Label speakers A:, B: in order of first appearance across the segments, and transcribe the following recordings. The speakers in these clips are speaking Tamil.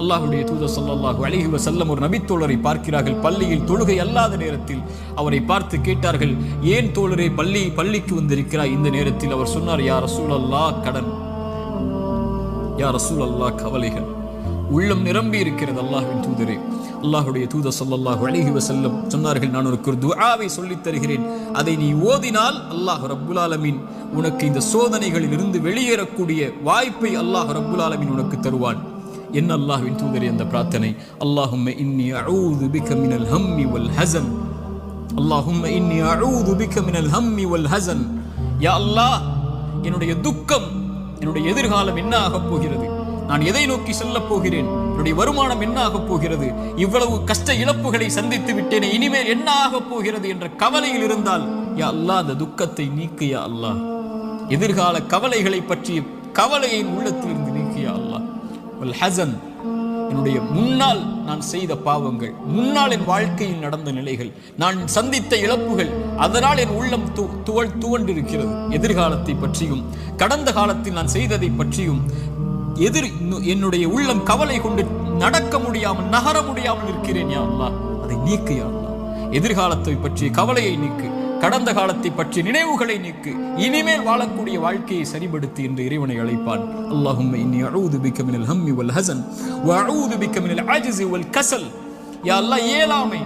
A: அல்லாஹுடைய தூதர் சொல்லல்லாஹு அழகி வஸல்லம் ஒரு நபித்தோழரை பார்க்கிறார்கள். பள்ளியில் தொழுகை அல்லாத நேரத்தில் அவரை பார்த்து கேட்டார்கள் ஏன் தோழரே பள்ளி பள்ளிக்கு வந்திருக்கிறாய்? இந்த நேரத்தில் அவர் சொன்னார் யா ரசூலல்லாஹ் கடன். யா ரசூலல்லாஹ் கவலைகள். உள்ளம் நிரம்பி இருக்கிறது அல்லாஹ்வின் தூதரே. அல்லாஹுடைய தூத சொல்லல்லாஹு அழகி வசல்லம் சொன்னார்கள் நான் உனக்கு ஒரு துஆவை சொல்லித் தருகிறேன். அதை நீ ஓதினால் அல்லாஹ் ரப்புல் ஆலமீன் உனக்கு இந்த சோதனைகளில் இருந்து வெளியேறக்கூடிய வாய்ப்பை அல்லாஹ் ரப்புல் ஆலமீன் உனக்கு தருவான். என்ன அல்லாஹ்வின் தூதரே அந்த பிரார்த்தனை. அல்லாஹும் இன்னி அஊது பிக மினல் ஹம்மி வல் ஹஸன் அல்லாஹும்ம இன்னி அஊது பிக மினல் ஹம்மி வல் ஹஸன் யா அல்லாஹ் என்னுடைய துக்கம் என்னுடைய எதிர்காலம் என்ன ஆகப் போகிறது? நான் எதை நோக்கி செல்லப் போகிறேன்? என்னுடைய வருமானம் என்ன ஆகப் போகிறது? இவ்வளவு கஷ்ட இழப்புகளை சந்தித்து விட்டேனே இனிமேல் என்ன ஆகப் போகிறது என்ற கவலையில் இருந்தால் யா அல்லாஹ் அந்த துக்கத்தை நீக்கு யா அல்லாஹ். எதிர்கால கவலைகளை பற்றிய கவலையின் உள்ளத்திலிருந்து நீக்கு யா அல்லாஹ். என்னுடைய முன்னால் நான் செய்த பாவங்கள் முன்னால் என் வாழ்க்கையில் நடந்த நிலைகள் நான் சந்தித்த இழப்புகள் அதனால் என் உள்ளம் து துவள் துவண்டிருக்கிறது. எதிர்காலத்தை பற்றியும் கடந்த காலத்தில் நான் செய்ததை பற்றியும் எதிர் என்னுடைய உள்ளம் கவலை கொண்டு நடக்க முடியாமல் நகர முடியாமல் இருக்கிறேன் யா அதை நீக்கு யா எதிர்காலத்தை பற்றிய கவலையை நீக்கு. கடந்த காலத்தை பற்றி நினைவுகளை நீக்கு. இனிமேல் வாழக்கூடிய வாழ்க்கையை சரிபடுத்தி என்று இறைவனை அழைப்பான். அல்லாஹும் இன்னி அழுது பிக்க மினல் ஹம்மி வல் ஹஸன் அழுது பிக்க மினல் அஜ்ஸி வல் கசல். யா அல்லாஹ் இயலாமை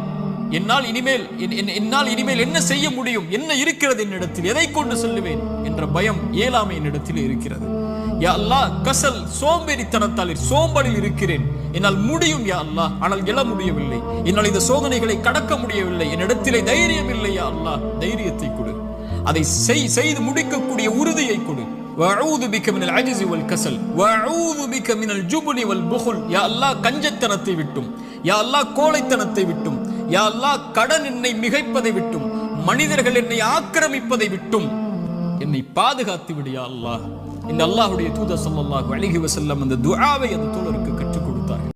A: என்னால் இனிமேல் என்- என்- என்னால் இனிமேல் என்ன செய்ய முடியும்? என்ன இருக்கிறது என்னிடத்தில்? எதை கொண்டு செல்லுவேன்? என்ற பயம் இயலாமை என்னிடத்தில் இருக்கிறது. யா அல்லாஹ் கசல் சோம்பேறித்தனத்தால் சோம்பலில் இருக்கிறேன். என்னால் முடியும் யா அல்லாஹ் ஆனால் எழ முடியவில்லை. என்னால் இந்த சோதனைகளை கடக்க முடியவில்லை. என்னிடத்திலே தைரியம் இல்லை யா அல்லாஹ் தைரியத்தை கொடு. அதை செய் செய்து முடிக்கக்கூடிய உறுதியை கொடு. வஅஊது பிக மினல் அஜ்ஸி வல் கஸல் வஅஊது பிக மினல் ஜுப்னி வல் புகுல். யா அல்லாஹ் கஞ்சத்தனத்தை விட்டும். யா அல்லாஹ் கோழைத்தனத்தை விட்டும். யா அல்லாஹ் கடன் என்னை மிகைப்பதை விட்டும். மனிதர்கள் என்னை ஆக்கிரமிப்பதை விட்டும். என்னை பாதுகாத்து விடு யா அல்லாஹ். இந்த அல்லாஹுடைய தூதர் சல்லாஹு அழகி வசல்லம் அந்த துஆவை அந்த தோழருக்கு கற்றுக் கொடுத்தார்கள்.